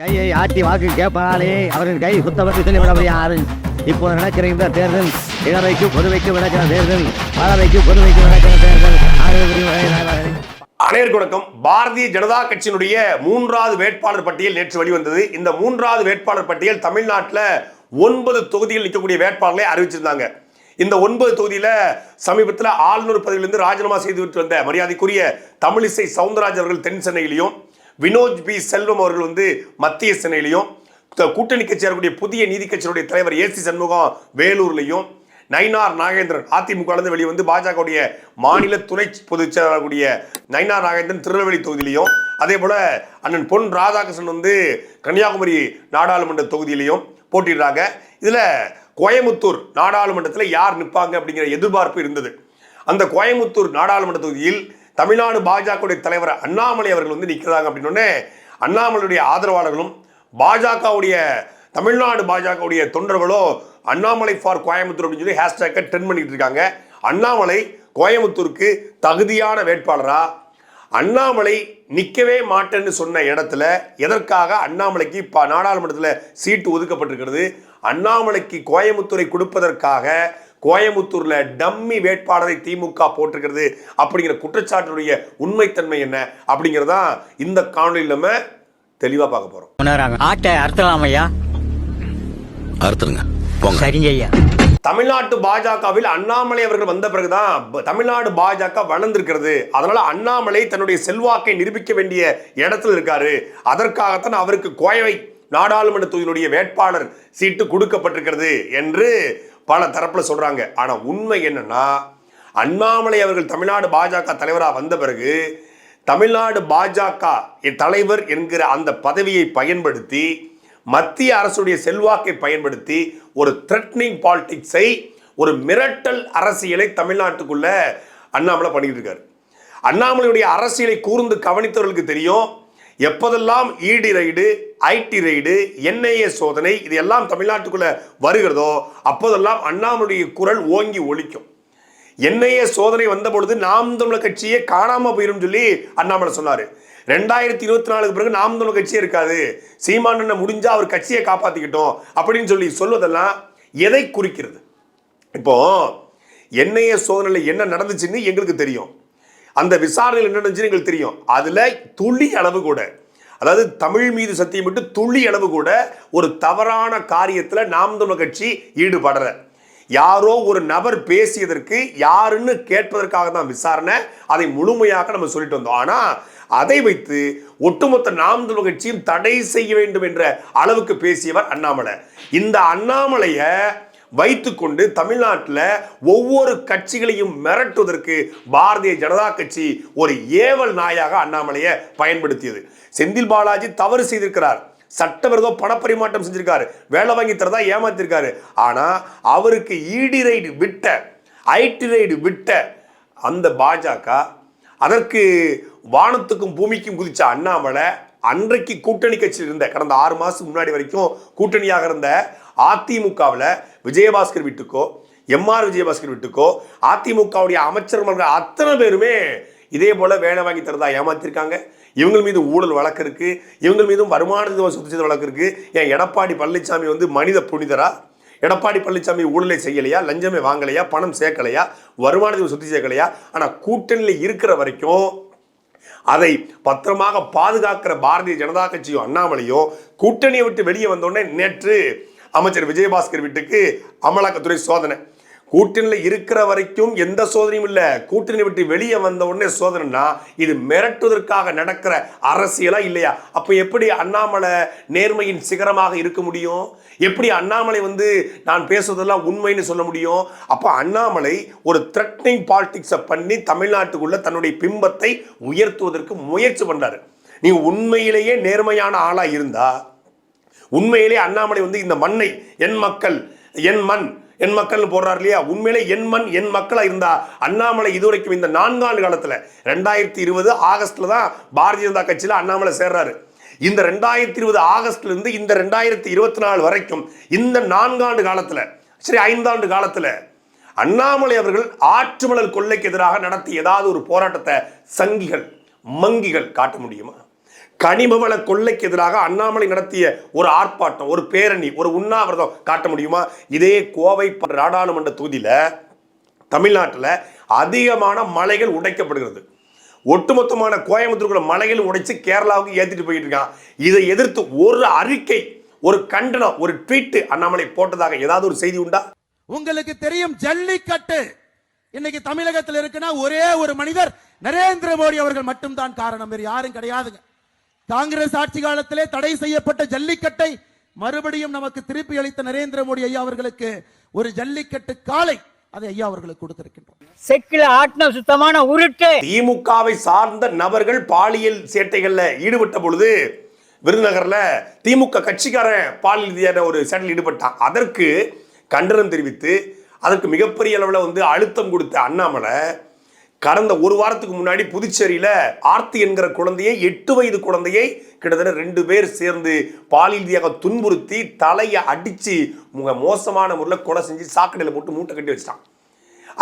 கையை ஆட்டி வாக்கு கேட்பாலே அவரின் கை சுத்தப்பட்டு சொல்லிவிட யாரு இப்போது நடக்கிற இந்த தேர்தல் இளவைக்கு பொதுவைக்கு நடக்கிற தேர்தல் பறவைக்கு பொதுவைக்கு நடக்கிற தேர்தல். அனைவருக்கு வணக்கம். பாரதிய ஜனதா கட்சியினுடைய மூன்றாவது வேட்பாளர் பட்டியல் நேற்று வெளிவந்தது. இந்த மூன்றாவது வேட்பாளர் பட்டியல் தமிழ்நாட்டில் ஒன்பது தொகுதியில் நிற்கக்கூடிய வேட்பாளர்களை அறிவிச்சிருந்தாங்க. இந்த ஒன்பது தொகுதியில் சமீபத்தில் ஆளுநர் பதவியிலிருந்து ராஜினாமா செய்துவிட்டு வந்த மரியாதைக்குரிய தமிழிசை சவுந்தரராஜ் அவர்கள் தென் சென்னையிலையும் வினோத் பி. செல்வம் அவர்கள் வந்து மத்திய சென்னையிலையும் த- கூட்டணி கட்சி இருக்கக்கூடிய புதிய நீதி கட்சியினுடைய தலைவர் ஏசி சண்முகம் வேலூர்லையும் நயினார் நாகேந்திரன் அதிமுகலேருந்து வெளியே வந்து பாஜகவுடைய மாநில துணை பொதுச் செயலாளருடைய நயினார் நாகேந்திரன் திருநெல்வேலி தொகுதியிலையும் அதே போல அண்ணன் பொன் ராதாகிருஷ்ணன் வந்து கன்னியாகுமரி நாடாளுமன்ற தொகுதியிலையும் போட்டிடுறாங்க இதுல கோயமுத்தூர் நாடாளுமன்றத்தில் யார் நிற்பாங்க அப்படிங்கிற எதிர்பார்ப்பு இருந்தது. அந்த கோயமுத்தூர் நாடாளுமன்ற தொகுதியில் தமிழ்நாடு பாஜகவுடைய தலைவர் அண்ணாமலை அவர்கள் வந்து நிற்கிறாங்க அப்படின்னோடனே அண்ணாமலையுடைய ஆதரவாளர்களும் பாஜகவுடைய தமிழ்நாடு பாஜகவுடைய தொண்டர்களோ அண்ணாமலை ஃபார் கோயம்புத்தூர் அப்படின்னு சொல்லி ஹேஷ்டேக்கை ட்ரெண்ட் பண்ணிட்டு இருக்காங்க. அண்ணாமலை கோயம்புத்தூருக்கு தகுதியான வேட்பாளரா? அண்ணாமலை நிற்கவே மாட்டேன்னு சொன்ன இடத்துல எதற்காக அண்ணாமலைக்கு இப்போ நாடாளுமன்றத்தில் சீட்டு ஒதுக்கப்பட்டிருக்கிறது? அண்ணாமலைக்கு கோயம்புத்தூரை கொடுப்பதற்காக கோயம்புத்தூர்ல டம்மி வேட்பாளரை திமுக போட்டிருக்கிறது அப்படிங்கிற குற்றச்சாட்டினுடைய உண்மைத்தன்மை என்ன அப்படிங்கிறதான் இந்த காணொலியில் நம்ம தெளிவாக பார்க்க போறோம். உணராங்க ஆட்டை அறுத்தலாம் ஐயா. அறுத்துருங்க போங்க. சரிங்க ஐயா. தமிழ்நாட்டு பாஜகவில் அண்ணாமலை அவர்கள் வந்த பிறகுதான் தமிழ்நாடு பாஜக வளர்ந்திருக்கிறது. அதனால அண்ணாமலை தன்னுடைய செல்வாக்கை நிரூபிக்க வேண்டிய இடத்துல இருக்காரு. அதற்காகத்தான் அவருக்கு கோயவை நாடாளுமன்ற தொகுதியினுடைய வேட்பாளர் சீட்டு கொடுக்கப்பட்டிருக்கிறது என்று பல தரப்பில் சொல்கிறாங்க ஆனால் உண்மை என்னென்னா அண்ணாமலை அவர்கள் தமிழ்நாடு பாஜக தலைவராக வந்த பிறகு தமிழ்நாடு பாஜக என் தலைவர் என்கிற அந்த பதவியை பயன்படுத்தி மத்திய அரசுடைய செல்வாக்கை பயன்படுத்தி ஒரு த்ரெட்னிங் பாலிடிக்ஸை ஒரு மிரட்டல் அரசியலை தமிழ்நாட்டுக்குள்ள அண்ணாமலை பண்ணிக்கிட்டு இருக்காரு. அண்ணாமலையுடைய அரசியலை கூர்ந்து கவனித்தவர்களுக்கு தெரியும் எப்போதெல்லாம் இடி ரைடு ஐடி ரைடு என்ஐஏ சோதனை இது எல்லாம் தமிழ்நாட்டுக்குள்ளே வருகிறதோ அப்போதெல்லாம் அண்ணாமுடைய குரல் ஓங்கி ஒழிக்கும் என்ஐஏ சோதனை வந்த பொழுது நாம் தமிழர் கட்சியே காணாமல் போயிடும் சொல்லி அண்ணாமலை சொன்னார். ரெண்டாயிரத்தி இருபத்தி நாலுக்கு பிறகு நாம் தமிழர் கட்சியே இருக்காது. சீமானண்ணன் முடிஞ்சா அவர் கட்சியை காப்பாற்றிக்கிட்டோம் அப்படின்னு சொல்லி சொல்வதெல்லாம் எதை குறிக்கிறது? இப்போ என்ஐஏ சோதனையில் என்ன நடந்துச்சுன்னு எங்களுக்கு தெரியும். அந்த விசாரணையில் என்ன நடந்துச்சுன்னு எங்களுக்கு தெரியும். அதில் துளி அளவு கூட அதாவது தமிழ் மீது சத்தியம் விட்டு துளி அளவு கூட ஒரு தவறான காரியத்தில் நாம் தமிழ் கட்சி ஈடுபடுற யாரோ ஒரு நபர் பேசியதற்கு யாருன்னு கேட்பதற்காக தான் விசாரணை. அதை முழுமையாக நம்ம சொல்லிட்டு வந்தோம். ஆனால் அதை வைத்து ஒட்டுமொத்த நாம் தமிழ் கட்சியும் தடை செய்ய வேண்டும் என்ற அளவுக்கு பேசியவர் அண்ணாமலை. இந்த அண்ணாமலையை வைத்துக்கொண்டு தமிழ்நாட்டில் ஒவ்வொரு கட்சிகளையும் மிரட்டுவதற்கு பாரதிய ஜனதா கட்சி ஒரு ஏவல் நாயாக அண்ணாமலையை பயன்படுத்தியது. செந்தில் பாலாஜி தவறு செய்திருக்கிறார். சட்டவிரோத பணப்பரிமாற்றம் செஞ்சிருக்காரு. வேலை வாங்கி தரதா ஏமாத்திருக்காரு. ஆனா அவருக்கு ஈடி ரைடு விட்ட ஐடி ரைடு விட்ட அந்த பாஜக அதற்கு வானத்துக்கும் பூமிக்கும் குதிச்ச அண்ணாமலை அன்றைக்கு கூட்டணி கட்சியில் இருந்த கடந்த ஆறு மாசம் முன்னாடி வரைக்கும் கூட்டணியாக இருந்த அதிமுகவில் விஜயபாஸ்கர் வீட்டுக்கோ எம்ஆர் விஜயபாஸ்கர் வீட்டுக்கோ அதிமுகவுடைய அமைச்சர்கள் அத்தனை பேருமே இதே போல் வேலை வாங்கி தரதா ஏமாத்திருக்காங்க. இவங்க மீது ஊழல் வழக்கு இருக்குது இவங்க மீதும் வருமான சொத்து செய்த வழக்கு இருக்குது ஏன் எடப்பாடி பழனிசாமி வந்து மனித புனிதரா? எடப்பாடி பழனிசாமி ஊழலை செய்யலையா? லஞ்சமே வாங்கலையா? பணம் சேர்க்கலையா? வருமானத்தை சுத்தி சேர்க்கலையா? ஆனால் கூட்டணியில் இருக்கிற வரைக்கும் அதை பத்திரமாக பாதுகாக்கிற பாரதிய ஜனதா கட்சியும் அண்ணாமலையும் கூட்டணியை விட்டு வெளியே வந்தோடனே நேற்று அமைச்சர் விஜயபாஸ்கர் வீட்டுக்கு அமலாக்கத்துறை சோதனை. கூட்டணியில் இருக்கிற வரைக்கும் எந்த சோதனையும் இல்லை. கூட்டணி விட்டு வெளியே வந்த உடனே சோதனைனா இது மிரட்டுவதற்காக நடக்கிற அரசியலா இல்லையா? அப்போ எப்படி அண்ணாமலை நேர்மையின் சிகரமாக இருக்க முடியும்? எப்படி அண்ணாமலை வந்து நான் பேசுவதெல்லாம் உண்மைன்னு சொல்ல முடியும்? அப்போ அண்ணாமலை ஒரு த்ரெட்னிங் பாலிடிக்ஸை பண்ணி தமிழ்நாட்டுக்குள்ள தன்னுடைய பிம்பத்தை உயர்த்துவதற்கு முயற்சி பண்ணுறாரு நீ உண்மையிலேயே நேர்மையான ஆளாக இருந்தால் உண்மையிலே அண்ணாமலை வந்து இந்த மண்ணை என் மக்கள் என் மண் என் மக்கள் போடுறார் இல்லையா? உண்மையிலே என் மண் என் மக்களாக இருந்தா அண்ணாமலை இதுவரைக்கும் இந்த நான்காண்டு காலத்துல ரெண்டாயிரத்தி இருபது ஆகஸ்ட்ல தான் பாரதிய ஜனதா கட்சியில் அண்ணாமலை சேர்றாரு. இந்த ரெண்டாயிரத்தி இருபது ஆகஸ்ட்ல இருந்து இந்த ரெண்டாயிரத்தி இருபத்தி நாலு வரைக்கும் இந்த நான்காண்டு காலத்துல சரி ஐந்தாண்டு காலத்துல அண்ணாமலை அவர்கள் ஆற்றுமணல் கொள்ளைக்கு எதிராக நடத்திய ஏதாவது ஒரு போராட்டத்தை சங்கிகள் மங்கிகள் காட்ட முடியுமா? கனிமவள கொள்ளைக்கு எதிராக அண்ணாமலை நடத்திய ஒரு ஆர்ப்பாட்டம் ஒரு பேரணி ஒரு உண்ணாவிரதம் காட்ட முடியுமா? இதே கோவை நாடாளுமன்ற தொகுதியில் தமிழ்நாட்டில் அதிகமான மலைகள் உடைக்கப்படுகிறது. ஒட்டுமொத்தமான கோயம்புத்தூருக்குள்ள மலைகள் உடைச்சு கேரளாவுக்கு ஏற்றிட்டு போயிட்டு இருக்கான். இதை எதிர்த்து ஒரு அறிக்கை ஒரு கண்டனம் ஒரு ட்வீட் அண்ணாமலை போட்டதாக ஏதாவது ஒரு செய்தி உண்டா? உங்களுக்கு தெரியும் ஜல்லிக்கட்டு. இன்னைக்கு தமிழகத்தில் இருக்குன்னா ஒரே ஒரு மனிதர் நரேந்திர மோடி அவர்கள் மட்டும்தான் காரணம். வேறு யாரும் கிடையாதுங்க. காங்கிரஸ் ஆட்சி காலத்திலே தடை செய்யப்பட்ட ஜல்லிக்கட்டை மறுபடியும் நமக்கு திருப்பி அளித்த நரேந்திர மோடி ஐயா அவர்களுக்கு ஒரு ஜல்லிக்கட்டு காலை அதை ஐயா அவர்களுக்கு கொடுத்திருக்கின்றோம். செக்கில ஆட்டின சுத்தமான உருட்டு. திமுகவை சார்ந்த நபர்கள் பாலியல் சேட்டைகள்ல ஈடுபட்ட பொழுது விருதுநகர்ல திமுக கட்சிக்காரன் பாலியல் ரீதியான ஒரு சேட்டையில் ஈடுபட்டான். அதற்கு கண்டனம் தெரிவித்து அதற்கு மிகப்பெரிய அளவில் வந்து அழுத்தம் கொடுத்த அண்ணாமலை கடந்த ஒரு வாரத்துக்கு முன்னாடி புதுச்சேரியில் ஆர்த்தி என்கிற குழந்தையை எட்டு வயது குழந்தையை கிட்டத்தட்ட ரெண்டு பேர் சேர்ந்து பாலியல் ரீதியாக துன்புறுத்தி தலையை அடித்து மோசமான முறையில் கொலை செஞ்சு சாக்கடையில் போட்டு மூட்டை கட்டி வச்சிட்டான்.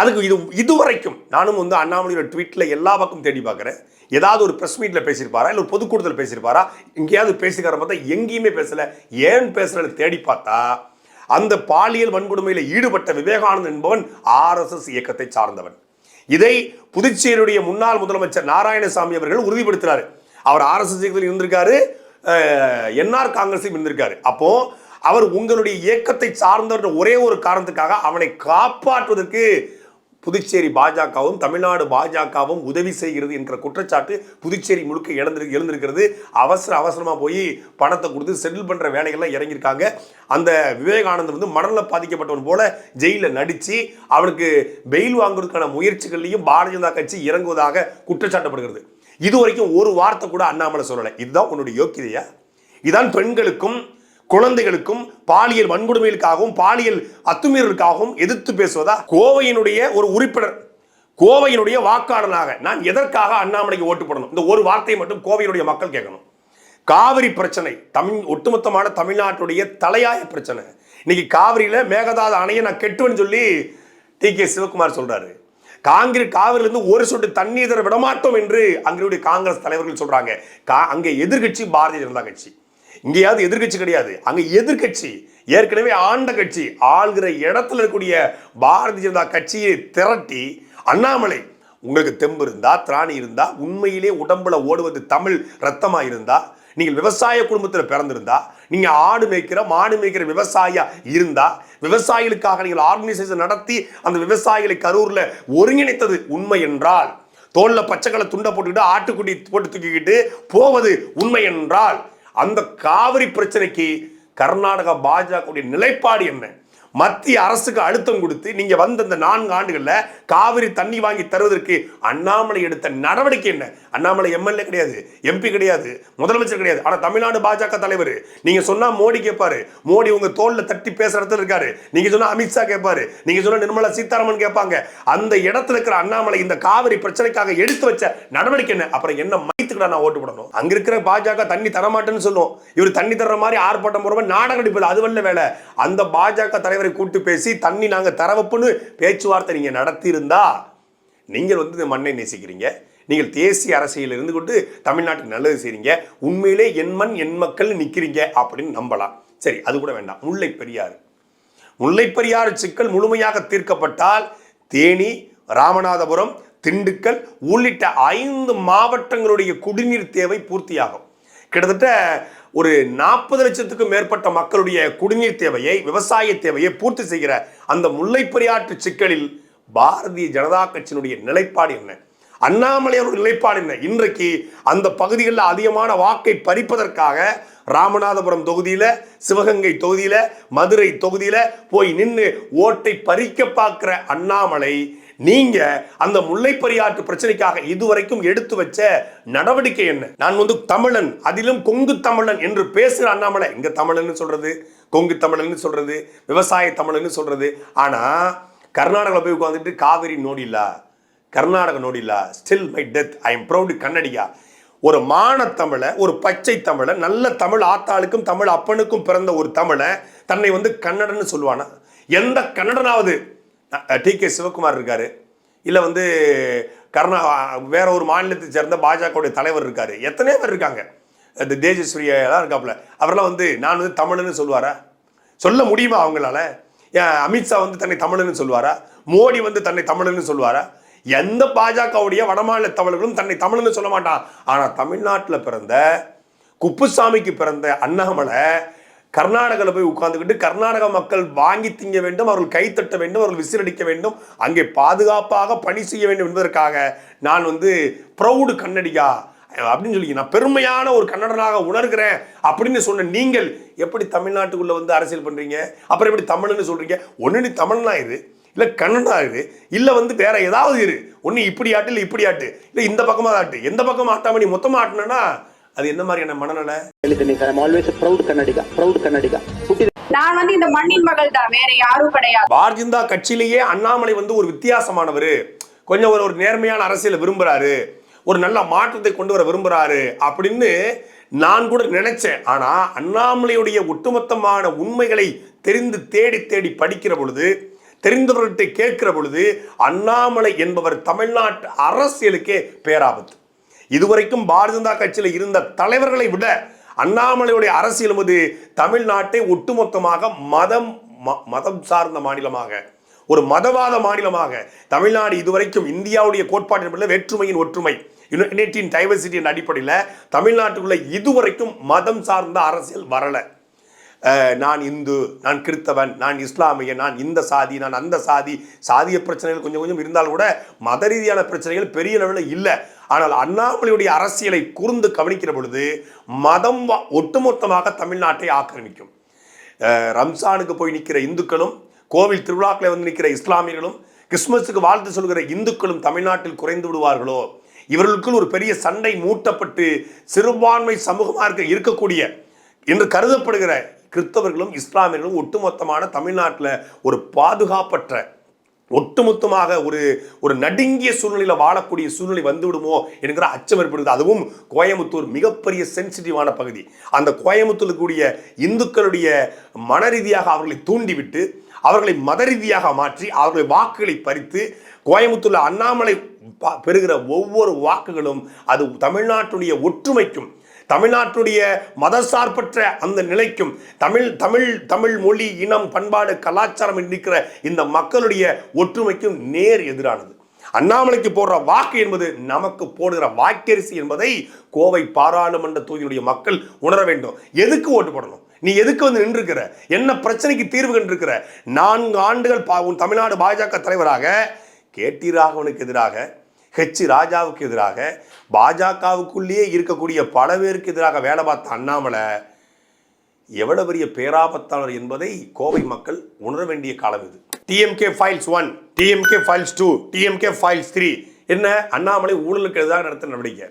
அதுக்கு இது இதுவரைக்கும் நானும் வந்து அண்ணாமலையோட ட்வீட்டில் எல்லா பக்கம் தேடி பார்க்குறேன். ஏதாவது ஒரு ப்ரெஸ் மீட்டில் பேசியிருப்பாரா? இல்லை ஒரு பொதுக்கூட்டத்தில் பேசியிருப்பாரா? எங்கேயாவது பேசிக்கிற பார்த்தா எங்கேயுமே பேசலை. ஏன் பேசுகிறத தேடி பார்த்தா அந்த பாலியல் வன்கொடுமையில் ஈடுபட்ட விவேகானந்தன் என்பவன் ஆர்எஸ்எஸ் இயக்கத்தை சார்ந்தவன். இதை புதுச்சேரியுடைய முன்னாள் முதலமைச்சர் நாராயணசாமி அவர்கள் உறுதிப்படுத்துறாரு அவர் ஆர்எஸ்எஸ் இயக்கத்தில் இருந்திருக்காரு என்ஆர் காங்கிரஸையும் இருந்திருக்காரு. அப்போ அவர் உங்களுடைய இயக்கத்தை சார்ந்த ஒரே ஒரு காரணத்துக்காக அவனை காப்பாற்றுவதற்கு புதுச்சேரி பாஜகவும் தமிழ்நாடு பாஜகவும் உதவி செய்கிறது என்கிற குற்றச்சாட்டு புதுச்சேரி முழுக்க இழந்து எழுந்திருக்கிறது. அவசர அவசரமாக போய் பணத்தை கொடுத்து செட்டில் பண்ணுற வேலைகள்லாம் இறங்கியிருக்காங்க. அந்த விவேகானந்தர் வந்து மணலில் பாதிக்கப்பட்டவன் போல ஜெயிலில் நடித்து அவனுக்கு பெயில் வாங்குறதுக்கான முயற்சிகள்லையும் பாரதிய ஜனதா கட்சி இறங்குவதாக குற்றச்சாட்டப்படுகிறது. இது வரைக்கும் ஒரு வார்த்தை கூட அண்ணாமலை சொல்லலை. இதுதான் உன்னுடைய யோக்கியதையா? இதான் பெண்களுக்கும் குழந்தைகளுக்கும் பாலியல் வன்கொடுமைகளுக்காகவும் பாலியல் அத்துமீறலுக்காகவும் எதிர்த்து பேசுவதா? கோவையினுடைய ஒரு உறுப்பினர் கோவையினுடைய வாக்காளனாக நான் எதற்காக அண்ணாமலைக்கு ஓட்டு போடணும்? இந்த ஒரு வார்த்தையை மட்டும் கோவையினுடைய மக்கள் கேட்கணும். காவிரி பிரச்சனை தமிழ் ஒட்டுமொத்தமான தமிழ்நாட்டுடைய தலையாய பிரச்சனை. இன்னைக்கு காவிரியில மேகதாது அணையை நான் கெட்டுவேன்னு சொல்லி டி. கே. சிவகுமார் சொல்றாரு. காங்கிரஸ் காவிரிலிருந்து ஒரு சொட்டு தண்ணீர் தர விடமாட்டோம் என்று அங்களுடைய காங்கிரஸ் தலைவர்கள் சொல்றாங்க. கா- அங்கே எதிர்க்கட்சி பாரதிய ஜனதா கட்சி. இங்கேயாவது எதிர்கட்சி கிடையாது. அங்க எதிர்க்கட்சி ஏற்கனவே ஆண்ட கட்சி ஆள்கிற இடத்துல இருக்கக்கூடிய பாரதிய ஜனதா கட்சியை திரட்டி அண்ணாமலை உங்களுக்கு தெம்பு இருந்தா திராணி இருந்தா உண்மையிலே உடம்புல ஓடுவது தமிழ் ரத்தமா இருந்தா நீங்கள் விவசாய குடும்பத்தில் பிறந்திருந்தா நீங்க ஆடு மேய்க்கிற மாடு மேய்க்கிற விவசாயியா இருந்தா விவசாயிகளுக்காக நீங்கள் ஆர்கனைசேஷன் நடத்தி அந்த விவசாயிகளை கரூர்ல ஒருங்கிணைத்தது உண்மை என்றால் தோல்ல பச்சைகளை துண்டை போட்டுக்கிட்டு ஆட்டுக்குட்டி போட்டு தூக்கிக்கிட்டு போவது உண்மை என்றால் அந்த காவிரி பிரச்சனைக்கு கர்நாடகா பாஜகவுடைய நிலைப்பாடு என்ன? மத்திய அரசுக்கு அழுத்தம் கொடுத்து நீங்க வந்த இந்த நான்கு ஆண்டுகள்ல காவிரி தண்ணி வாங்கி தருவதற்கு அண்ணாமலை எடுத்த நடவடிக்கை என்ன? அண்ணாமலை எம்எல்ஏ கிடையாது எம்பி கிடையாது முதலமைச்சர் கிடையாது. ஆனா தமிழ்நாடு பாஜக தலைவர் நீங்க சொன்னா மோடி கேட்பாரு. மோடி உங்க தோல்ல தட்டி பேசுற இடத்துல இருக்காரு. நீங்க சொன்னா அமித்ஷா கேட்பாரு. நீங்க சொன்னா நிர்மலா சீதாராமன் கேட்பாங்க. அந்த இடத்துல இருக்கிற அண்ணாமலை இந்த காவிரி பிரச்சனைக்காக எடுத்து வச்ச நடவடிக்கை என்ன? அப்புறம் என்ன மைத்துக்கிட்ட நான் ஓட்டு போடணும்? அங்க இருக்கிற பாஜக தண்ணி தரமாட்டேன்னு சொல்லுவோம். இவர் தண்ணி தர்ற மாதிரி ஆர்ப்பாட்டம் போறவங்க நாடகம் அடிப்பது அது வல்ல வேலை. அந்த பாஜக தலைவர் கூட்டு பேசி தண்ணி நாங்க தரவப்புன்னு பேச்சுவார்த்தை நீங்க நடத்தியிருந்தா நீங்கள் வந்து இந்த மண்ணை நேசிக்கிறீங்க. நீங்கள் தேசிய அரசியல் இருந்து கொண்டு தமிழ்நாட்டுக்கு நல்லது செய்றீங்க. உண்மையிலே என் மண் என் மக்கள் நிக்கிறீங்க அப்படின்னு நம்பலாம். சரி அது கூட வேண்டாம். முல்லை பெரியாறு முல்லைப்பெரியாறு சிக்கல் முழுமையாக தீர்க்கப்பட்டால் தேனி ராமநாதபுரம் திண்டுக்கல் உள்ளிட்ட ஐந்து மாவட்டங்களுடைய குடிநீர் தேவை பூர்த்தியாகும். கிட்டத்தட்ட ஒரு நாற்பது லட்சத்துக்கும் மேற்பட்ட மக்களுடைய குடிநீர் தேவையை விவசாய தேவையை பூர்த்தி செய்கிற அந்த முல்லைப்பெரியாற்று சிக்கலில் பாரதிய ஜனதா கட்சியினுடைய நிலைப்பாடு என்ன? அண்ணாமலை அவர்கள் நிலைப்பாடு என்ன? இன்றைக்கு அந்த பகுதிகளில் அதிகமான வாக்கை பறிப்பதற்காக ராமநாதபுரம் தொகுதியில் சிவகங்கை தொகுதியில் மதுரை தொகுதியில் போய் நின்று ஓட்டை பறிக்க பார்க்குற அண்ணாமலை நீங்க அந்த முல்லைப்பெரியாற்று பிரச்சனைக்காக இதுவரைக்கும் எடுத்து வச்ச நடவடிக்கை என்ன? நான் வந்து தமிழன் அதிலும் கொங்கு தமிழன் என்று பேசுகிற அண்ணாமலை. இங்க தமிழன் சொல்றது கொங்கு தமிழன் சொல்றது விவசாய தமிழன் சொல்றது. ஆனா கர்நாடகாவில் போய் உட்காந்துட்டு காவிரி நோடிலா? Karnataka நோடிலா? Still my death I am proud Kannadiga ஒரு மானத்தமிழை ஒரு பச்சை தமிழை நல்ல தமிழ் ஆத்தாளுக்கும் தமிழ் அப்பனுக்கும் பிறந்த ஒரு தமிழை தன்னை வந்து கன்னடன்னு சொல்லுவானா? எந்த கன்னடனாவது டி கே சிவகுமார் இருக்கார். இல்லை வந்து கர்நா வேற ஒரு மாநிலத்தை சேர்ந்த பாஜகவுடைய தலைவர் இருக்கார். எத்தனையோ பேர் இருக்காங்க? இந்த தேஜஸ்வரியெல்லாம் இருக்காப்புல. அவரெல்லாம் வந்து நான் வந்து தமிழ்னு சொல்லுவாரா? சொல்ல முடியுமா அவங்களால? ஏன் அமித்ஷா வந்து தன்னை தமிழ்னு சொல்லுவாரா? மோடி வந்து தன்னை தமிழ்னு சொல்லுவாரா? எந்த பாஜகவுடைய வடமாநில தமிழர்களும் தன்னை தமிழ்னு சொல்ல மாட்டான். ஆனால் தமிழ்நாட்டில் பிறந்த குப்புசாமிக்கு பிறந்த அண்ணாமலை கர்நாடகாவில் போய் உட்கார்ந்துக்கிட்டு கர்நாடக மக்கள் வாங்கி திங்க வேண்டும் அவர்கள் கைத்தட்ட வேண்டும் அவர்கள் விசிலடிக்க வேண்டும் அங்கே பாதுகாப்பாக பணி செய்ய வேண்டும் என்பதற்காக நான் வந்து ப்ரௌடு கன்னடியா அப்படின்னு சொல்லி நான் பெருமையான ஒரு கன்னடனாக உணர்கிறேன் அப்படின்னு சொன்ன நீங்கள் எப்படி தமிழ்நாட்டுக்குள்ள வந்து அரசியல் பண்றீங்க? அப்புறம் எப்படி தமிழ்னு சொல்றீங்க? ஒன்று நீ தமிழ்னா இது இல்லை கன்னடா இது இல்லை வந்து வேற ஏதாவது இரு. ஒன்று இப்படி ஆட்டு இல்லை இப்படி ஆட்டு இல்லை இந்த பக்கமாக ஆட்டு. எந்த பக்கம் ஆட்டாம நீ மொத்தமாக ஆட்டினா அது என்ன மாதிரியான மனநிலை? I'm always a proud Kannadiga, proud Kannadiga. Put it நான் வந்து இந்த மண்ணின் மகள் தான் வேற யாரும் கிடையாது. பாரதிய ஜனதா கட்சியிலேயே அண்ணாமலை வந்து ஒரு வித்தியாசமானவர். கொஞ்சம் ஒரு ஒரு நேர்மையான அரசியலை விரும்புறாரு. ஒரு நல்ல மாற்றத்தை கொண்டு வர விரும்புறாரு அப்படின்னு நான் கூட நினைச்சேன். ஆனா அண்ணாமலையுடைய ஒட்டுமொத்தமான உண்மைகளை தெரிந்து தேடி தேடி படிக்கிற பொழுது தெரிந்தவர்கிட்ட கேட்கிற பொழுது அண்ணாமலை என்பவர் தமிழ்நாட்டு அரசியலுக்கே பேராபத்து. இதுவரைக்கும் பாரதிய ஜனதா கட்சியில் இருந்த தலைவர்களை விட அண்ணாமலையுடைய அரசியல் என்பது தமிழ்நாட்டை ஒட்டுமொத்தமாக மதம் ம- மதம் சார்ந்த மாநிலமாக ஒரு மதவாத மாநிலமாக தமிழ்நாடு இதுவரைக்கும் இந்தியாவுடைய கோட்பாட்டின் வேற்றுமையின் ஒற்றுமை யுனைடின் டைவர்சிட்டியின் அடிப்படையில் தமிழ்நாட்டுக்குள்ள இதுவரைக்கும் மதம் சார்ந்த அரசியல் வரலை. நான் இந்து நான் கிறித்தவன் நான் இஸ்லாமிய நான் இந்த சாதி நான் அந்த சாதி சாதிய பிரச்சனைகள் கொஞ்சம் கொஞ்சம் இருந்தாலும் கூட மத ரீதியான பிரச்சனைகள் பெரிய அளவில் இல்லை. ஆனால் அண்ணாமலையுடைய அரசியலை கூர்ந்து கவனிக்கிற பொழுது மதம் ஒட்டுமொத்தமாக தமிழ்நாட்டை ஆக்கிரமிக்கும். ரம்சானுக்கு போய் நிற்கிற இந்துக்களும் கோவில் திருவிழாக்களை வந்து நிற்கிற இஸ்லாமியர்களும் கிறிஸ்மஸுக்கு வாழ்த்து சொல்கிற இந்துக்களும் தமிழ்நாட்டில் குறைந்து விடுவார்களோ? இவர்களுக்குள் ஒரு பெரிய சண்டை மூட்டப்பட்டு சிறுபான்மை சமூகமாக இருக்க இருக்கக்கூடிய என்று கருதப்படுகிற கிறிஸ்தவர்களும் இஸ்லாமியர்களும் ஒட்டுமொத்தமான தமிழ்நாட்டில் ஒரு பாதுகாப்பற்ற ஒட்டுமொத்தமாக ஒரு ஒரு நடுங்கிய சூழ்நிலையில் வாழக்கூடிய சூழ்நிலை வந்துவிடுமோ என்கிற அச்சம் ஏற்படுது அதுவும் கோயம்புத்தூர் மிகப்பெரிய சென்சிட்டிவான பகுதி. அந்த கோயம்புத்தூர் கூடிய இந்துக்களுடைய மன ரீதியாக அவர்களை தூண்டிவிட்டு அவர்களை மத ரீதியாக மாற்றி அவர்களை வாக்குகளை பறித்து கோயம்புத்தூரில் அண்ணாமலை ப- பெறுகிற ஒவ்வொரு வாக்குகளும் அது தமிழ்நாட்டுடைய ஒற்றுமைக்கும் தமிழ்நாட்டுடைய மதசார்பற்ற அந்த நிலைக்கும் தமிழ் தமிழ் தமிழ் மொழி இனம் பண்பாடு கலாச்சாரம் இருக்கிற இந்த மக்களுடைய ஒற்றுமைக்கும் நேர் எதிரானது. அண்ணாமலைக்கு போடுற வாக்கு என்பது நமக்கு போடுகிற வாக்கரிசி என்பதை கோவை பாராளுமன்ற தொகுதியுடைய மக்கள் உணர வேண்டும். எதுக்கு ஓட்டு போடணும்? நீ எதுக்கு வந்து நின்றுக்கிற? என்ன பிரச்சனைக்கு தீர்வு கண்டிருக்கிற? நான்கு ஆண்டுகள் பா- உன் தமிழ்நாடு பாஜக தலைவராக கேட்டி ராகவனுக்கு எதிராக ஹெச் ராஜாவுக்கு எதிராக பாஜகவுக்குள்ளேயே இருக்கக்கூடிய பல பேருக்கு எதிராக வேலை பார்த்த அண்ணாமலை எவ்வளவு பெரிய பேராபத்தாளர் என்பதை கோவை மக்கள் உணர வேண்டிய காலம் இது. DMK files one DMK files two DMK files three என்ன? அண்ணாமலை ஊழலுக்கு எதிராக நடத்த நடவடிக்கை.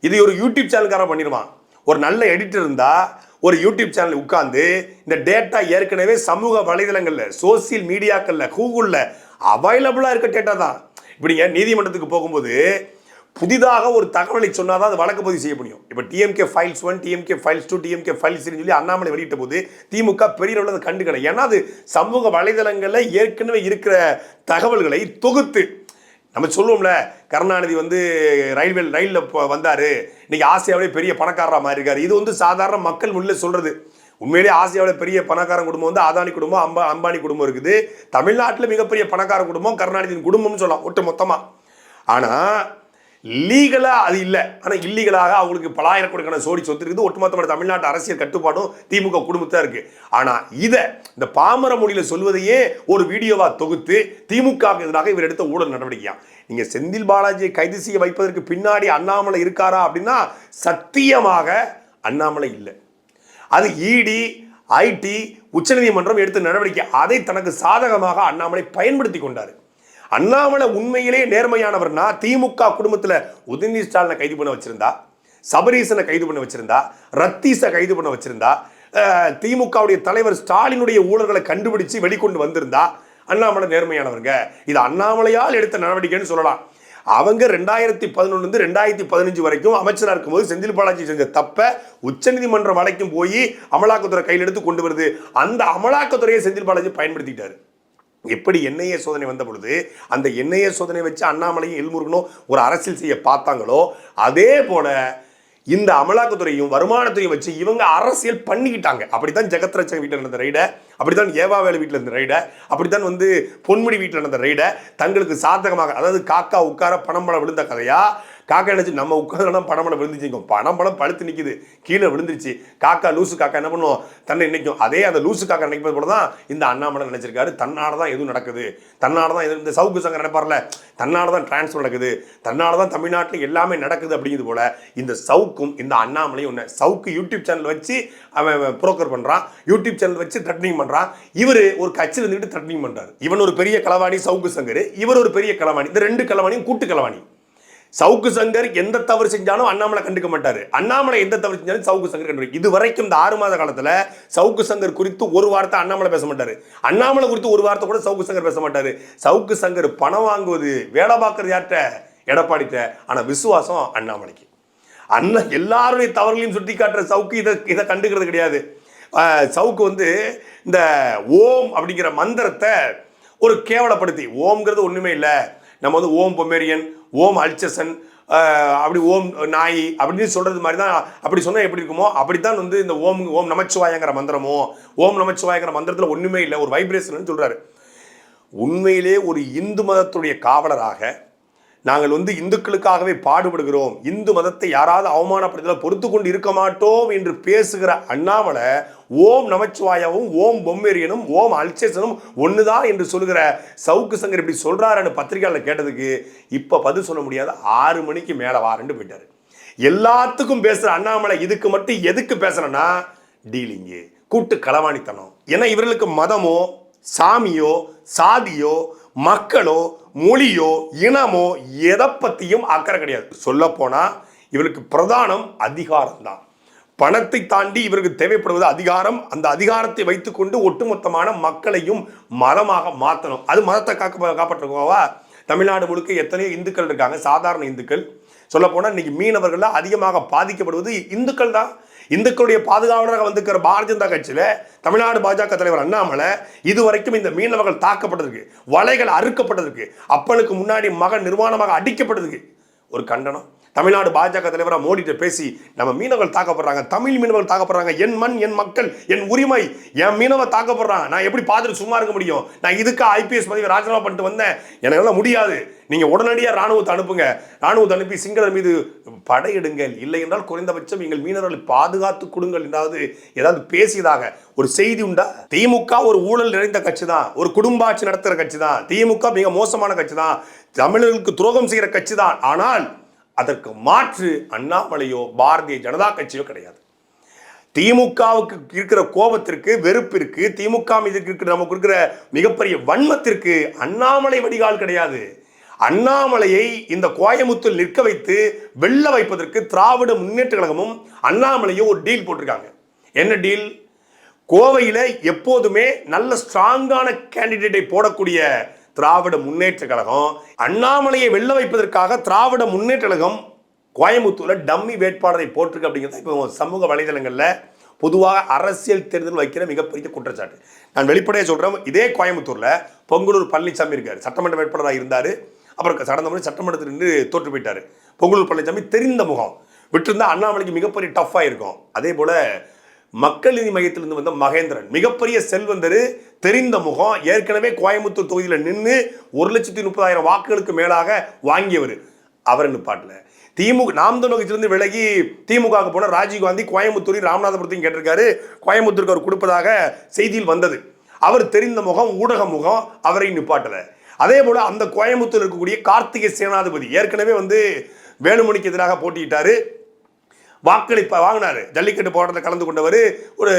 இது ஒரு யூடியூப் சேனல்காரன் பண்ணிடுவான். ஒரு நல்ல எடிட்டர் இருந்தால் ஒரு யூடியூப் சேனல் உட்கார்ந்து இந்த டேட்டா ஏற்கனவே சமூக வலைதளங்களில் சோசியல் மீடியாக்களில் கூகுளில் அவைலபிளாக இருக்க டேட்டா தான். இப்படிங்க நீதிமன்றத்துக்கு போகும்போது புதிதாக ஒரு தகவலை சொன்னால் தான் அது வழக்கு பதிவு செய்ய முடியும். இப்போ DMK files one DMK files two DMK files சொல்லி அண்ணாமலை வெளியிட்ட போது திமுக பெரிய அளவில் அதை கண்டுக்கலை. ஏன்னா அது சமூக வலைதளங்களில் ஏற்கனவே இருக்கிற தகவல்களை தொகுத்து நம்ம சொல்லுவோம்ல கருணாநிதி வந்து ரயில்வே ரயிலில் வந்தார். இன்னைக்கு ஆசியாவிலே பெரிய பணக்காரராக மாறி இருக்காரு இது வந்து சாதாரண மக்கள் முன்னிலை சொல்கிறது உண்மையிலேயே ஆசியாவில் பெரிய பணக்கார குடும்பம் வந்து அதானி குடும்பம் அம்பா அம்பானி குடும்பம் இருக்குது. தமிழ்நாட்டில் மிகப்பெரிய பணக்கார குடும்பம் கருணாநிதியின் குடும்பம்னு சொல்லலாம் ஒட்டு மொத்தமாக ஆனால் லீகலாக அது இல்லை. ஆனால் இல்லீகலாக அவங்களுக்கு பலாயிரக்கணக்கான சோடி சொத்து இருக்குது. ஒட்டுமொத்தமான தமிழ்நாட்டு அரசியல் கட்டுப்பாடும் திமுக குடும்பத்தான் இருக்குது ஆனால் இதை இந்த பாமர மொழியில் சொல்வதையே ஒரு வீடியோவாக தொகுத்து திமுக எதிராக இவர் எடுத்த ஊழல் நடவடிக்கையாக நீங்கள் செந்தில் பாலாஜியை கைது செய்ய வைப்பதற்கு பின்னாடி அண்ணாமலை இருக்காரா அப்படின்னா சத்தியமாக அண்ணாமலை இல்லை. அது இடி ஐடி உச்சநீதிமன்றம் எடுத்த நடவடிக்கை. அதை தனக்கு சாதகமாக அண்ணாமலை பயன்படுத்தி கொண்டார். அண்ணாமலை உண்மையிலேயே நேர்மையானவர்னா திமுக குடும்பத்தில் உதயநிதி ஸ்டாலினை கைது பண்ண வச்சிருந்தா சபரீசனை கைது பண்ண வச்சிருந்தா ரத்தீஸை கைது பண்ண வச்சிருந்தா திமுகவுடைய தலைவர் ஸ்டாலினுடைய ஊழல்களை கண்டுபிடிச்சு வெளிக்கொண்டு வந்திருந்தா அண்ணாமலை நேர்மையானவருங்க. இது அண்ணாமலையால் எடுத்த நடவடிக்கைன்னு சொல்லலாம். அவங்க ரெண்டாயிரத்தி பதினொன்றுலேருந்து ரெண்டாயிரத்தி பதினஞ்சு வரைக்கும் அமைச்சராக இருக்கும்போது செந்தில் பாலாஜி செஞ்ச தப்ப உச்சநீதிமன்றம் வரைக்கும் போய் அமலாக்கத்துறை கையில் எடுத்து கொண்டு வருது. அந்த அமலாக்கத்துறையை செந்தில் பாலாஜி பயன்படுத்திட்டாரு. எப்படி என்ஐஏ சோதனை வந்த பொழுது அந்த என்ஐஏ சோதனை வச்சு அண்ணாமலையும் எல்முருகனும் ஒரு அரசியல் செய்ய பார்த்தாங்களோ அதே போல இந்த அமலாக்கத்துறையும் வருமானத்துறையும் வச்சு இவங்க அரசியல் பண்ணிக்கிட்டாங்க. அப்படித்தான் ஜெகத்ரட்சக வீட்டில் நடந்த ரைடை அப்படித்தான் ஏவாவேலு வீட்டில் இருந்த ரைடை அப்படித்தான் வந்து பொன்முடி வீட்டில் நடந்த ரைடை தங்களுக்கு சாதகமாக அதாவது காக்கா உட்கார பணம் பணம் விழுந்த கதையாக காக்கா நினச்சி நம்ம உட்காந்துலாம் பணம் பணம் விழுந்துச்சு பணம் பணம் பழுத்து நிற்கிது கீழே விழுந்துருச்சு. காக்கா லூசு காக்கா என்ன பண்ணுவோம் தன்னை நினைக்கும் அதே அந்த லூசு காக்கா நினைப்பது போல தான் இந்த அண்ணாமலை நினைச்சிருக்காரு. தன்னால தான் எதுவும் நடக்குது. தன்னால தான் எதுவும் இந்த சவுக்கு சங்கம் நினைப்பார்ல தன்னால தான் டிரான்ஸ்ஃபர் நடக்குது. தன்னால தான் தமிழ்நாட்டில் எல்லாமே நடக்குது அப்படிங்கிறது போல இந்த சவுக்கும் இந்த அண்ணாமலையும் ஒன்று சவுக்கு யூடியூப் சேனல் வச்சு அவன் புரோக்கர் பண்ணுறான் யூடியூப் சேனல் வச்சு த்ரெட்னிங் பண்ணுறான் இவர் ஒரு கட்சியில் இருந்துட்டு த்ரெட்னிங் பண்ணுறாரு இவன் ஒரு பெரிய களவாணி சவுக்கு சங்கர். இவர் ஒரு பெரிய களவாணி. இந்த ரெண்டு களவாணியும் கூட்டு களவாணி. சவுக்கு சங்கர் எந்த தவறு செஞ்சாலும் அண்ணாமலை கண்டுக்க மாட்டாரு. அண்ணாமலை எந்த தவறு செஞ்சாலும் சவுக்கு சங்கர் கண்டுக்க இது வரைக்கும் இந்த ஆறு மாத காலத்துல சவுக்கு சங்கர் குறித்து ஒரு வார்த்தை அண்ணாமலை பேச மாட்டாரு. அண்ணாமலை குறித்து ஒரு வார்த்தை கூட சவுக்கு சங்கர் பேச மாட்டாரு. சவுக்கு சங்கர் பணம் வாங்குவது வேலை பார்க்கறது யார்கிட்ட? எடப்பாடிட்ட ஆனா விசுவாசம் அண்ணாமலைக்கு. அண்ணா எல்லாருடைய தவறுகளையும் சுட்டி காட்டுற சவுக்கு இதை இதை கண்டுக்கிறது கிடையாது. சவுக்கு வந்து இந்த ஓம் அப்படிங்கிற மந்திரத்தை ஒரு கேவலப்படுத்தி ஓம்ங்கிறது ஒண்ணுமே இல்லை. நம்ம வந்து ஓம் பொமேரியன் ஓம் அல்ச்சசன் அப்படி ஓம் நாய் அப்படின்னு சொல்கிறது மாதிரி தான் அப்படி சொன்னால் எப்படி இருக்குமோ அப்படித்தான் வந்து இந்த ஓம் ஓம் நமச்சிவாயங்கிற மந்திரமோ ஓம் நமச்சிவாயங்கிற மந்திரத்தில் ஒன்றுமே இல்லை ஒரு வைப்ரேஷன் சொல்கிறாரு உண்மையிலே ஒரு இந்து மதத்துடைய காவலராக நாங்கள் வந்து இந்துக்களுக்காகவே பாடுபடுகிறோம். இந்து மதத்தை யாராவது அவமானப்படுத்தல பொறுத்து கொண்டு இருக்க மாட்டோம் என்று பேசுகிற அண்ணாமலை ஓம் நமச்சிவாயாவும் ஓம் பொம்மேரியனும் ஓம் அல்சேசனும் ஒண்ணுதான் என்று சொல்லுகிற சவுக்கு சங்கர் இப்படி சொல்றாருன்னு பத்திரிகையாளர் கேட்டதுக்கு இப்ப பதில் சொல்ல முடியாத. ஆறு மணிக்கு மேல வாரண்டு போயிட்டாரு. எல்லாத்துக்கும் பேசுற அண்ணாமலை இதுக்கு மட்டும் எதுக்கு பேசுறேன்னா டீலிங்கு கூட்டு களவாணித்தனம். ஏன்னா இவர்களுக்கு மதமோ சாமியோ சாதியோ மக்களோ மொழியோ இனமோ எதை பற்றியும் அக்கறை கிடையாது. சொல்லப்போனால் இவருக்கு பிரதானம் அதிகாரம் தான் பணத்தை தாண்டி இவருக்கு தேவைப்படுவது அதிகாரம் அந்த அதிகாரத்தை வைத்துக்கொண்டு ஒட்டுமொத்தமான மக்களையும் மதமாக மாற்றணும் அது மதத்தை காக்க காப்பாற்றுக்கோவா தமிழ்நாடு முழுக்க எத்தனையோ இந்துக்கள் இருக்காங்க சாதாரண இந்துக்கள். சொல்லப்போனால் இன்றைக்கி இன்னைக்கு மீனவர்கள் அதிகமாக பாதிக்கப்படுவது இந்துக்கள் தான் இந்துக்களுடைய பாதுகாவலராக வந்திருக்கிற பாரதிய ஜனதா கட்சியில தமிழ்நாடு பாஜக தலைவர் அண்ணாமலை இதுவரைக்கும் இந்த மீனவர்கள் தாக்கப்பட்டிருக்கு வலைகள் அறுக்கப்பட்டிருக்கு. அப்பனுக்கு முன்னாடி மகன் நிர்வாணமாக அடிக்கப்பட்டதுக்கு ஒரு கண்டனம். தமிழ்நாடு பாஜக தலைவராக மோடிட்டு பேசி நம்ம மீனவர்கள் தாக்கப்படுறாங்க தமிழ் மீனவர்கள் தாக்கப்படுறாங்க. என் மண் என் மக்கள் என் உரிமை என் மீனவ தாக்கப்படுறாங்க. நான் எப்படி பார்த்துட்டு சும்மா இருக்க முடியும்? நான் இதுக்கு ஐபிஎஸ் பதவி ராஜினாமா பண்ணிட்டு வந்தேன். எனக்கு முடியாது. நீங்கள் உடனடியாக ராணுவத்தை அனுப்புங்க. ராணுவத்தை அனுப்பி சிங்களர் மீது படையிடுங்கள். இல்லை என்றால் குறைந்தபட்சம் எங்கள் மீனவர்களை பாதுகாத்து கொடுங்கள் என்றாவது ஏதாவது பேசியதாக. ஒரு செய்தி உண்டா? திமுக ஒரு ஊழல் நிறைந்த கட்சி தான் ஒரு குடும்ப ஆட்சி நடத்துகிற கட்சி தான் திமுக மிக மோசமான கட்சி தான் தமிழர்களுக்கு துரோகம் செய்கிற கட்சி தான் ஆனால் அதற்கு மாற்று அண்ணாமலையோ பாரதிய ஜனதா கட்சியோ கிடையாது. திமுகவுக்கு இருக்கிற கோபத்திற்கு வெறுப்பிற்கு திமுக மீது இருக்கிற நமக்கு இருக்கிற மிகப்பெரிய வன்மத்திற்கு அண்ணாமலை வடிகால் கிடையாது. அண்ணாமலையை இந்த கோயமுத்தூர் நிற்க வைத்து வெள்ள வைப்பதற்கு திராவிட முன்னேற்ற கழகமும் அண்ணாமலையும் ஒரு டீல் போட்டிருக்காங்க. என்ன டீல்? கோவையில் எப்போதுமே நல்ல ஸ்ட்ராங்கான கேண்டிடேட்டை போடக்கூடிய திராவிட முன்னேற்ற கழகம் அண்ணாமலையை வெல்ல வைப்பதற்காக திராவிட முன்னேற்ற கழகம் கோயம்புத்தூர்ல டம்மி வேட்பாளரை போட்டிருக்கு அப்படிங்கிறது இப்போ சமூக வலைதளங்களில் பொதுவாக அரசியல் தேர்தல் வைக்கிற மிகப்பெரிய குற்றச்சாட்டு. நான் வெளிப்படையாக சொல்கிறேன் இதே கோயம்புத்தூரில் பொங்கலூர் பழனிசாமி இருக்கார். சட்டமன்ற வேட்பாளராக இருந்தார். அப்புறம் கடந்த முறை சட்டமன்றத்தில் நின்று தோற்று போயிட்டார். பொங்கலூர் பழனிசாமி தெரிந்த முகம். விட்டிருந்தால் அண்ணாமலைக்கு மிகப்பெரிய டஃப்பாக இருக்கும். அதே போல் மக்கள் நீதி மையத்திலிருந்து வந்த மகேந்திரன் மிகப்பெரிய செல்வந்தர் தெரிந்த முகம் ஏற்கனவே கோயம்புத்தூர் தொகுதியில் நின்று ஒரு லட்சத்தி முப்பதாயிரம் வாக்குகளுக்கு மேலாக வாங்கியவர். அவர் நிப்பாட்டில் திமுக நாம் தமிழ் விலகி திமுகவுக்கு போன ராஜீவ்காந்தி கோயம்புத்தூரில் ராமநாதபுரத்தையும் கேட்டிருக்காரு. கோயம்புத்தூருக்கு அவர் கொடுப்பதாக செய்தியில் வந்தது. அவர் தெரிந்த முகம் ஊடக முகம் அவரை நிப்பாட்டல அதே போல் அந்த கோயம்புத்தூர் இருக்கக்கூடிய கார்த்திகை சேனாதிபதி ஏற்கனவே வந்து வேலுமணிக்கு எதிராக போட்டியிட்டாரு. வாக்களி வாங்கினார் வாங்கினாரு. ஜல்லிக்கட்டு போராட்டத்தில் கலந்து கொண்டவர் ஒரு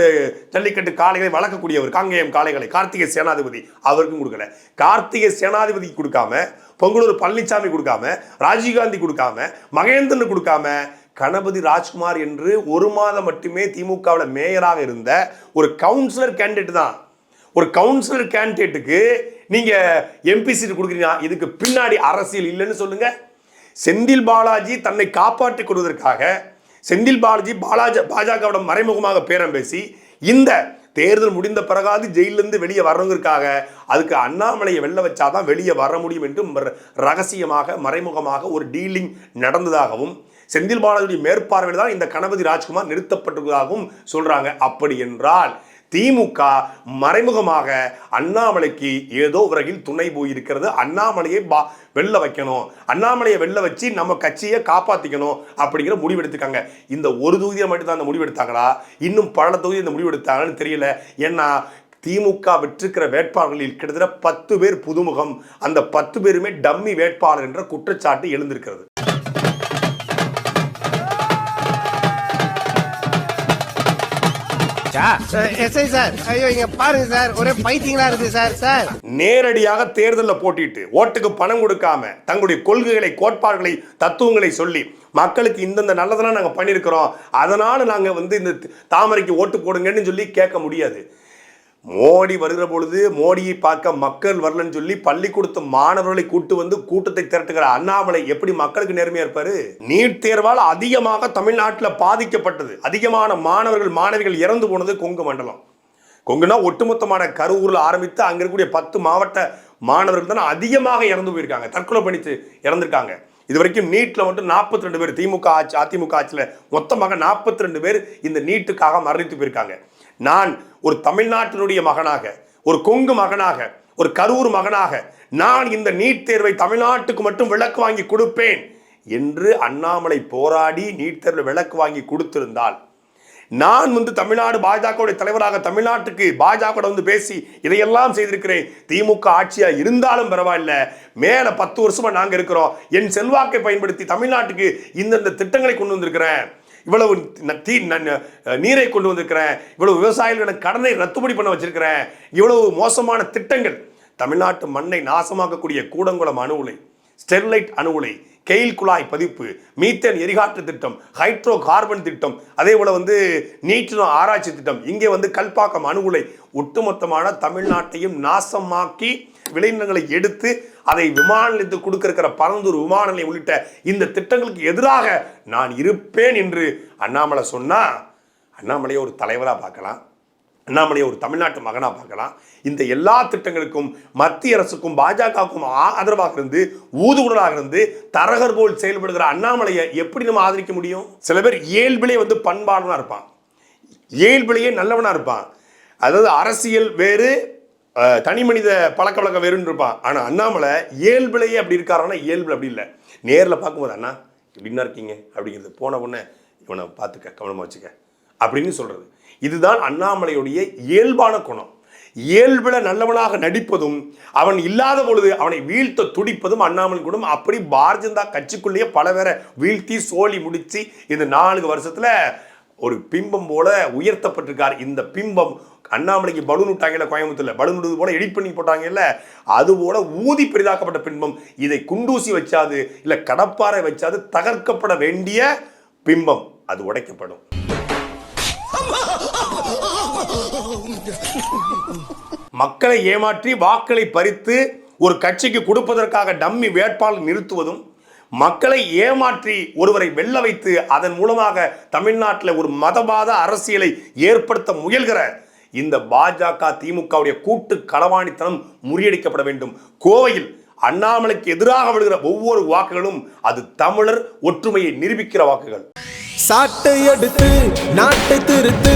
ஜல்லிக்கட்டு காளைகளை வளர்க்கக்கூடியவர் காங்கேயம் காளைகளை கார்த்திகை சேனாதிபதி. அவருக்கும் கொடுக்கல. கார்த்திகை சேனாதிபதி கொடுக்காம பொங்கலூர் பழனிசாமி கொடுக்காம ராஜீவ்காந்தி கொடுக்காம மகேந்திரன் கொடுக்காம கணபதி ராஜ்குமார் என்று ஒரு மாதம் மட்டுமே திமுகவில் மேயராக இருந்த ஒரு கவுன்சிலர் கேண்டிடேட் தான். ஒரு கவுன்சிலர் கேண்டிடேட்டுக்கு நீங்கள் எம்பி சீட் கொடுக்குறீங்க இதுக்கு பின்னாடி அரசியல் இல்லைன்னு சொல்லுங்கள் செந்தில் பாலாஜி தன்னை காப்பாற்றிக் கொள்வதற்காக செந்தில் பாலாஜி பாலாஜ பாஜகவிடம் மறைமுகமாக பேரம் பேசி இந்த தேர்தல் முடிந்த பிறகாது ஜெயிலிருந்து வெளியே வரணுங்கிறதுக்காக அதுக்கு அண்ணாமலையை வெளில வச்சாதான் வெளியே வர முடியும் என்று ரகசியமாக மறைமுகமாக ஒரு டீலிங் நடந்ததாகவும் செந்தில் பாலாஜியுடைய மேற்பார்வையில் தான் இந்த கணபதி ராஜ்குமார் நிறுத்தப்பட்டிருப்பதாகவும் சொல்கிறாங்க அப்படி என்றால் திமுக மறைமுகமாக அண்ணாமலைக்கு ஏதோ வகையில் துணை போயிருக்கிறது. அண்ணாமலையை பா வெளில வைக்கணும். அண்ணாமலையை வெளில வச்சு நம்ம கட்சியை காப்பாற்றிக்கணும் அப்படிங்கிற முடிவெடுத்துக்காங்க இந்த ஒரு தொகுதியை மட்டும் தான் அந்த முடிவெடுத்தாங்களா இன்னும் பல தொகுதி இந்த முடிவெடுத்தாங்கன்னு தெரியல. ஏன்னா திமுக வெற்றிருக்கிற வேட்பாளர்களில் கிட்டத்தட்ட பத்து பேர் புதுமுகம். அந்த பத்து பேருமே டம்மி வேட்பாளர் என்ற குற்றச்சாட்டு எழுந்திருக்கிறது. எஸ்ஐ சார் ஐயோ இங்க பாருங்க சார். ஒரே பைத்தியங்களா இருக்கு சார் சார். நேரடியாக தேர்தலில் போட்டிட்டு ஓட்டுக்கு பணம் கொடுக்காம தங்களுடைய கொள்கைகளை கோட்பாடுகளை தத்துவங்களை சொல்லி மக்களுக்கு இந்தந்த நல்லதெல்லாம் நாங்கள் பண்ணியிருக்கிறோம். அதனால நாங்கள் வந்து இந்த தாமரைக்கு ஓட்டு போடுங்கன்னு சொல்லி கேட்க முடியாது. மோடி வருகிற பொழுது மோடியை பார்க்க மக்கள் வரலன்னு சொல்லி பள்ளிக்கூடத்து மாணவர்களை கூட்டு வந்து கூட்டத்தை திரட்டுகிற அண்ணாமலை எப்படி மக்களுக்கு நேர்மையா இருப்பாரு? நீட் தேர்வால் அதிகமாக தமிழ்நாட்டில் பாதிக்கப்பட்டது. அதிகமான மாணவர்கள் மாணவிகள் இறந்து போனது கொங்கு மண்டலம். கொங்குனா ஒட்டுமொத்தமான கரூரில் ஆரம்பித்து அங்க இருக்கக்கூடிய பத்து மாவட்ட மாணவர்கள் தான் அதிகமாக இறந்து போயிருக்காங்க. தற்கொலை பண்ணித்து இறந்துருக்காங்க. இது வரைக்கும் நீட்டில் மட்டும் நாற்பத்தி ரெண்டு பேர் திமுக ஆட்சி அதிமுக ஆட்சியில் மொத்தமாக நாற்பத்தி ரெண்டு பேர் இந்த நீட்டுக்காக மரணித்து போயிருக்காங்க. நான் ஒரு தமிழ்நாட்டினுடைய மகனாக ஒரு கொங்கு மகனாக ஒரு கரூர் மகனாக நான் இந்த நீட் தேர்வை தமிழ்நாட்டுக்கு மட்டும் விளக்கு வாங்கி கொடுப்பேன் என்று அண்ணாமலை போராடி நீட் தேர்வில் விளக்கு வாங்கி கொடுத்திருந்தால் நான் வந்து தமிழ்நாடு பாஜகவுடைய தலைவராக தமிழ்நாட்டுக்கு பாஜக வந்து பேசி இதையெல்லாம் செய்திருக்கிறேன். திமுக ஆட்சியா இருந்தாலும் பரவாயில்ல. மேல பத்து வருஷமா நாங்க இருக்கிறோம். என் செல்வாக்கை பயன்படுத்தி தமிழ்நாட்டுக்கு இந்தந்த திட்டங்களை கொண்டு வந்திருக்கிறேன். இவ்வளவு தீ ந- நீரை கொண்டு வந்திருக்கிறேன். இவ்வளவு விவசாயிகளுக்கு கடனை ரத்துபடி பண்ண வச்சிருக்கிறேன். இவ்வளவு மோசமான திட்டங்கள். தமிழ்நாட்டு மண்ணை நாசமாக்கக்கூடிய கூடங்குளம் அணு உலை ஸ்டெர்லைட் அணுகுலை கெயில் குழாய் பதிப்பு மீத்தேன் எரிகாற்று திட்டம் ஹைட்ரோ கார்பன் திட்டம் அதே போல் வந்து நீட்ரோ ஆராய்ச்சி திட்டம். இங்கே வந்து கல்பாக்கம் அணுகுலை ஒட்டுமொத்தமான தமிழ்நாட்டையும் நாசமாக்கி விளைநிலங்களை எடுத்து அதை விமான நிலையத்துக்கு கொடுக்க இருக்கிற பரந்தூர் விமான நிலையம் உள்ளிட்ட இந்த திட்டங்களுக்கு எதிராக நான் இருப்பேன் என்று அண்ணாமலை சொன்னால் அண்ணாமலையை ஒரு தலைவராக பார்க்கலாம். அண்ணாமலையை ஒரு தமிழ்நாட்டு மகனாக பார்க்கலாம். இந்த எல்லா திட்டங்களுக்கும் மத்திய அரசுக்கும் பாஜகவுக்கும் ஆதரவாக இருந்து ஊதுகுடலாக இருந்து தரகர் போல் செயல்படுகிற அண்ணாமலையை எப்படி நம்ம ஆதரிக்க முடியும்? சில பேர் இயல்பிலே வந்து பண்பாளனா இருப்பான். இயல்பிலேயே நல்லவனாக இருப்பான். அதாவது அரசியல் வேறு தனி மனித பழக்க வழக்கம் வேறுன்னு இருப்பான். ஆனால் அண்ணாமலை இயல்பிலேயே அப்படி இருக்காருன்னா இயல்பில் அப்படி இல்லை. நேரில் பார்க்கும்போது அண்ணா எப்படின்னா இருக்கீங்க? அப்படிங்கிறது போன உடனே இவனை பார்த்துக்க கவனமாக வச்சுக்க. அப்படின்னு சொல்கிறது இதுதான் அண்ணாமலையுடைய இயல்பான குணம். இயல்பில் நல்லவனாக நடிப்பதும் அவன் இல்லாத பொழுது அவனை வீழ்த்த துடிப்பதும் அண்ணாமலை குணம். அப்படி பாரதிய ஜனதா கட்சிக்குள்ளேயே பல பேரை வீழ்த்தி சோழி முடித்து இந்த நான்கு வருஷத்தில் ஒரு பிம்பம் போல உயர்த்தப்பட்டிருக்கார். இந்த பிம்பம் அண்ணாமலைக்கு பலூன் விட்டாங்கல்ல கோயம்புத்தூர்ல. பலூன் விடுவது போல எடிட் பண்ணி போட்டாங்கல்ல அது போல ஊதி பெரிதாக்கப்பட்ட பிம்பம். இதை குண்டூசி வச்சாது இல்ல கடப்பாறை வச்சாது தகர்க்கப்பட வேண்டிய பிம்பம். அது உடைக்கப்படும். மக்களை ஏமாற்றி வாக்களை பறித்து ஒரு கட்சிக்கு கொடுப்பதற்காக டம்மி வேட்பாளர் நிறுத்துவதும் மக்களை ஏமாற்றி ஒருவரை வெல்ல வைத்து அதன் மூலமாக தமிழ்நாட்டில் ஒரு மதவாத அரசியலை ஏற்படுத்த முயல்கிற இந்த பாஜக திமுகவுடைய கூட்டு களவாணித்தனம் முறியடிக்கப்பட வேண்டும். கோவையில் அண்ணாமலைக்கு எதிராக விழுகிற ஒவ்வொரு வாக்குகளும் அது தமிழர் ஒற்றுமையை நிரூபிக்கிற வாக்குகள். சாட்டை எடுத்து நாட்டை திருத்து